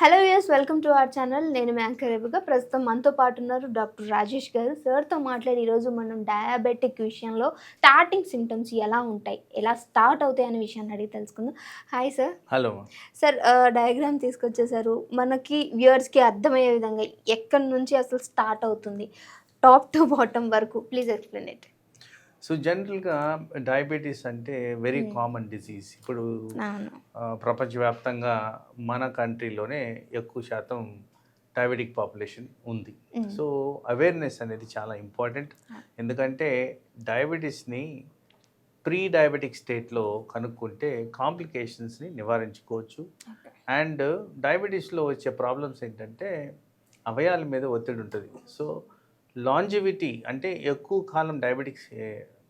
Hello yes welcome to our channel నేను anchor రేపుగా ప్రస్తుతం మనతో పాటు ఉన్నారు డాక్టర్ రాజేష్ గారు. సార్తో మాట్లాడి ఈరోజు మనం డయాబెటిక్ విషయంలో స్టార్టింగ్ సిమ్టమ్స్ ఎలా ఉంటాయి ఎలా స్టార్ట్ అవుతాయి అనే విషయాన్ని అడిగి తెలుసుకుందాం. Hi sir hello sir diagram తీసుకొచ్చేసారు మనకి వ్యూవర్స్కి అర్థమయ్యే విధంగా ఎక్కడి నుంచి అసలు స్టార్ట్ అవుతుంది? టాప్ టు బాటమ్ వరకు. ప్లీజ్ ఎక్స్ప్లెయిన్ ఇట్ సో జనరల్గా డయాబెటీస్ అంటే వెరీ Hmm. కామన్ డిసీజ్ ఇప్పుడు ప్రపంచవ్యాప్తంగా మన కంట్రీలోనే ఎక్కువ శాతం డయాబెటిక్ పాపులేషన్ ఉంది. సో అవేర్నెస్ అనేది చాలా ఇంపార్టెంట్ Ah. ఎందుకంటే డయాబెటీస్ని ప్రీ డయాబెటిక్ స్టేట్లో కనుక్కుంటే కాంప్లికేషన్స్ని నివారించుకోవచ్చు. అండ్ డయాబెటీస్లో వచ్చే ప్రాబ్లమ్స్ ఏంటంటే అవయాల మీద ఒత్తిడి ఉంటుంది సో లాంజివిటీ అంటే ఎక్కువ కాలం డయాబెటిక్స్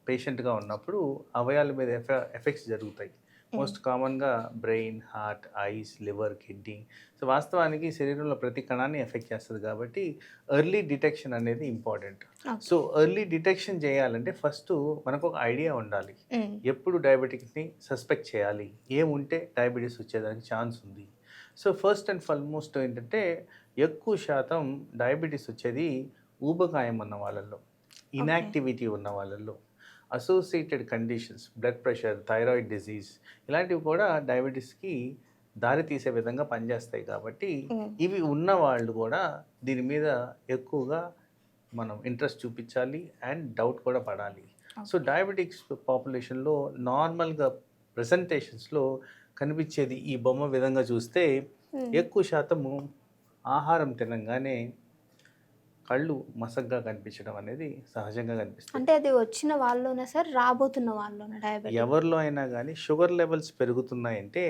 పేషెంట్గా ఉన్నప్పుడు అవయాల మీద ఎఫె ఎఫెక్ట్స్ జరుగుతాయి. మోస్ట్ కామన్గా brain heart eyes liver kidney. So వాస్తవానికి శరీరంలో ప్రతి కణాన్ని ఎఫెక్ట్ చేస్తుంది కాబట్టి ఎర్లీ డిటెక్షన్ అనేది ఇంపార్టెంట్. సో ఎర్లీ డిటెక్షన్ చేయాలంటే ఫస్ట్ మనకు ఒక ఐడియా ఉండాలి. Mm. ఎప్పుడు డయాబెటిక్ని సస్పెక్ట్ చేయాలి? ఏముంటే డయాబెటీస్ వచ్చేదానికి ఛాన్స్ ఉంది. సో ఫస్ట్ అండ్ ఫార్మోస్ట్ ఏంటంటే ఎక్కువ శాతం డయాబెటీస్ వచ్చేది ఊబకాయం ఉన్న వాళ్ళల్లో ఇన్యాక్టివిటీ ఉన్న వాళ్ళల్లో associated conditions blood pressure thyroid disease ఇలాంటివి కూడా డయాబెటీస్కి దారి తీసే విధంగా పనిచేస్తాయి కాబట్టి. ఇవి ఉన్న వాళ్ళు కూడా దీని మీద ఎక్కువగా మనం ఇంట్రెస్ట్ చూపించాలి అండ్ డౌట్ కూడా పడాలి సో డయాబెటిక్స్ పాపులేషన్లో నార్మల్గా ప్రజెంటేషన్స్లో కనిపించేది ఈ బొమ్మ విధంగా చూస్తే. ఎక్కువ శాతము ఆహారం తినంగానే కళ్ళు మసగ్గా కనిపించడం అనేది సహజంగా కనిపిస్తుంది. అంటే అది వచ్చిన వాళ్ళలోనే సార్ రాబోతున్న వాళ్ళలోనే ఎవరిలో అయినా కానీ షుగర్ లెవెల్స్ పెరుగుతున్నాయంటే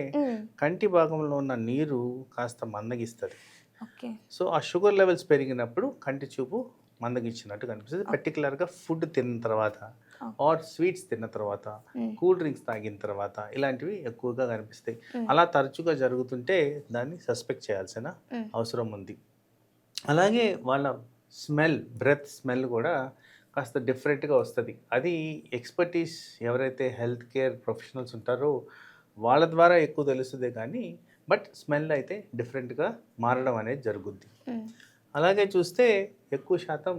కంటి భాగంలో ఉన్న నీరు కాస్త మందగిస్తుంది. ఓకే. సో ఆ షుగర్ లెవెల్స్ పెరిగినప్పుడు కంటి చూపు మందగించినట్టు కనిపిస్తుంది. పర్టికులర్గా ఫుడ్ తిన్న తర్వాత ఆర్ స్వీట్స్ తిన్న తర్వాత కూల్ డ్రింక్స్ తాగిన తర్వాత ఇలాంటివి ఎక్కువగా కనిపిస్తాయి. అలా తరచుగా జరుగుతుంటే దాన్ని సస్పెక్ట్ చేయాల్సిన. అవసరం ఉంది. అలాగే వాళ్ళ స్మెల్ బ్రెత్ స్మెల్ కూడా కాస్త డిఫరెంట్గా వస్తుంది. అది ఎక్స్పర్టీస్ ఎవరైతే హెల్త్ కేర్ ప్రొఫెషనల్స్ ఉంటారో వాళ్ళ ద్వారా ఎక్కువ తెలుస్తుంది కానీ బట్ స్మెల్ అయితే డిఫరెంట్గా మారడం అనేది జరుగుద్ది. అలాగే చూస్తే ఎక్కువ శాతం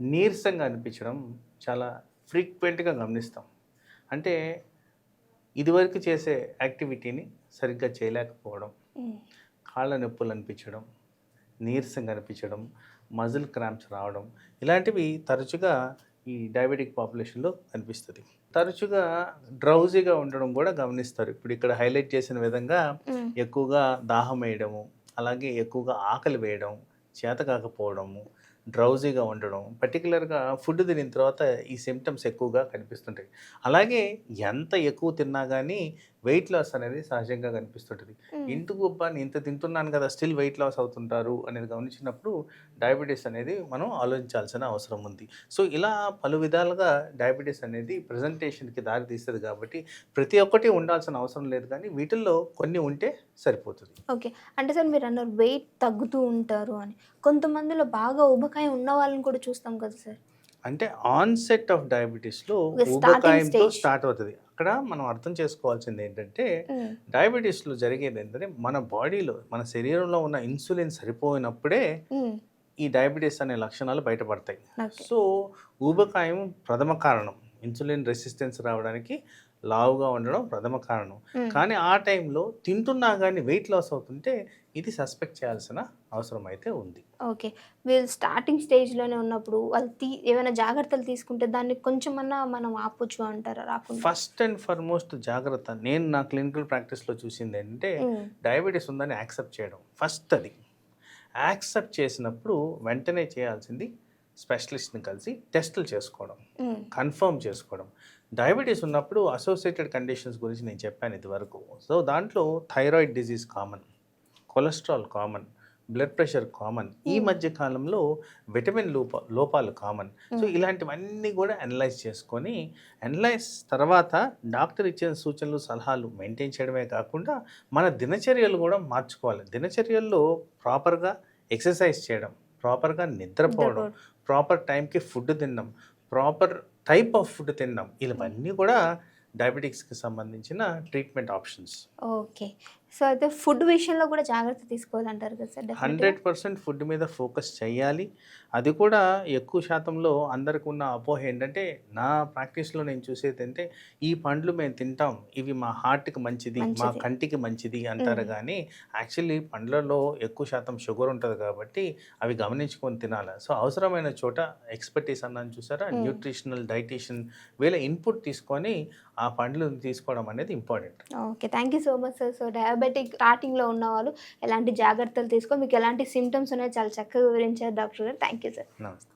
నీరసంగా అనిపించడం చాలా ఫ్రీక్వెంట్గా గమనిస్తాం. అంటే ఇదివరకు చేసే యాక్టివిటీని సరిగ్గా చేయలేకపోవడం కాళ్ళ నొప్పులు అనిపించడం నీరసంగా అనిపించడం మజిల్ క్రాంప్స్ రావడం ఇలాంటివి తరచుగా ఈ డయాబెటిక్ పాపులేషన్లో కనిపిస్తుంది తరచుగా డ్రౌజీగా ఉండడం కూడా గమనిస్తారు. ఇప్పుడు ఇక్కడ హైలైట్ చేసిన విధంగా ఎక్కువగా దాహం వేయడము అలాగే ఎక్కువగా ఆకలి వేయడం చేత కాకపోవడము డ్రౌజీగా ఉండడం పర్టికులర్గా ఫుడ్ తినిన తర్వాత ఈ సిమ్టమ్స్ ఎక్కువగా కనిపిస్తుంటాయి. అలాగే ఎంత ఎక్కువ తిన్నా కానీ వెయిట్ లాస్ అనేది సహజంగా కనిపిస్తుంటుంది. ఇంటి గొప్ప నేను ఇంత తింటున్నాను కదా స్టిల్ వెయిట్ లాస్ అవుతుంటారు అనేది గమనించినప్పుడు డయాబెటీస్ అనేది మనం ఆలోచించాల్సిన అవసరం ఉంది. సో ఇలా పలు విధాలుగా డయాబెటీస్ అనేది ప్రజెంటేషన్కి దారి తీస్తుంది కాబట్టి ప్రతి ఒక్కటి ఉండాల్సిన అవసరం లేదు కానీ వీటిల్లో కొన్ని ఉంటే సరిపోతుంది. ఓకే. అంటే సార్ మీరు అన్నారు వెయిట్ తగ్గుతూ ఉంటారు అని. కొంతమందిలో బాగా ఉబకాయం ఉన్న వాళ్ళని కూడా చూస్తాం కదా సార్. అంటే ఆన్సెట్ ఆఫ్ డయాబెటీస్లో ఊబకాయంతో. స్టార్ట్ అవుతుంది. అక్కడ మనం అర్థం చేసుకోవాల్సింది ఏంటంటే డయాబెటీస్లో జరిగేది ఏంటంటే మన బాడీలో మన శరీరంలో ఉన్న ఇన్సులిన్ సరిపోయినప్పుడే ఈ డయాబెటీస్ అనే లక్షణాలు బయటపడతాయి. సో ఊబకాయం ప్రథమ కారణం. ఇన్సులిన్ రెసిస్టెన్స్ రావడానికి లావుగా ఉండడం ప్రథమ కారణం. కానీ ఆ టైంలో తింటున్నా కానీ వెయిట్ లాస్ అవుతుంటే ఇది సస్పెక్ట్ చేయాల్సిన అవసరం అయితే ఉంది. ఓకే. వీళ్ళు స్టార్టింగ్ స్టేజ్లోనే ఉన్నప్పుడు వాళ్ళు తీ ఏమైనా జాగ్రత్తలు తీసుకుంటే దాన్ని కొంచెమన్నా మనం ఆపొచ్చు అంటారా? రాకుండా? ఫస్ట్ అండ్ ఫార్మోస్ట్ జాగ్రత్త నేను నా క్లినికల్ ప్రాక్టీస్లో చూసింది ఏంటంటే డయాబెటీస్ ఉందని యాక్సెప్ట్ చేయడం ఫస్ట్ అది. యాక్సెప్ట్ చేసినప్పుడు వెంటనే చేయాల్సింది స్పెషలిస్ట్ని కలిసి టెస్టులు చేసుకోవడం కన్ఫర్మ్ చేసుకోవడం. డయాబెటీస్ ఉన్నప్పుడు అసోసియేటెడ్ కండిషన్స్ గురించి నేను చెప్పాను ఇదివరకు సో దాంట్లో thyroid disease common cholesterol common blood pressure common ఈ Hmm. మధ్య కాలంలో విటమిన్ లోప లోపాలు కామన్ సో Hmm. ఇలాంటివన్నీ కూడా అనలైజ్ చేసుకొని అనలైజ్ తర్వాత డాక్టర్ ఇచ్చిన సూచనలు సలహాలు మెయింటైన్ చేయడమే కాకుండా మన దినచర్యలు కూడా మార్చుకోవాలి దినచర్యల్లో ప్రాపర్గా ఎక్సర్సైజ్ చేయడం ప్రాపర్గా నిద్రపోవడం నిద్రపోవడం. ప్రాపర్ టైంకి ఫుడ్ తినడం ప్రాపర్ టైప్ ఆఫ్ ఫుడ్ తిన్నాం ఇవన్నీ కూడా డయాబెటిక్స్కి సంబంధించిన ట్రీట్మెంట్ ఆప్షన్స్. ఓకే. సో అయితే ఫుడ్ విషయంలో కూడా జాగ్రత్త తీసుకోవాలంటారు కదా సార్? హండ్రెడ్ పర్సెంట్ ఫుడ్ మీద ఫోకస్ చేయాలి అది కూడా ఎక్కువ శాతంలో అందరికి ఉన్న అపోహ ఏంటంటే నా ప్రాక్టీస్లో నేను చూసేది అంటే ఈ పండ్లు మేము తింటాం ఇవి మా హార్ట్కి మంచిది మా. కంటికి మంచిది అంటారు. కానీ యాక్చువల్లీ పండ్లలో ఎక్కువ శాతం షుగర్ ఉంటుంది కాబట్టి అవి గమనించుకొని తినాలి సో అవసరమైన చోట ఎక్స్పర్టీస్ అన్నాను చూసారా. న్యూట్రిషనల్ డైటీషియన్ వీళ్ళ ఇన్పుట్ తీసుకొని ఆ పండ్లు తీసుకోవడం అనేది important okay thank you so much sir so diabetic స్టార్టింగ్లో ఉన్న వాళ్ళు ఎలాంటి జాగ్రత్తలు తీసుకో మీకు ఎలాంటి సిమ్టమ్స్ ఉన్నాయో చాలా చక్కగా వివరించారు డాక్టర్ గారు. థ్యాంక్ యూ సార్ నమస్తే.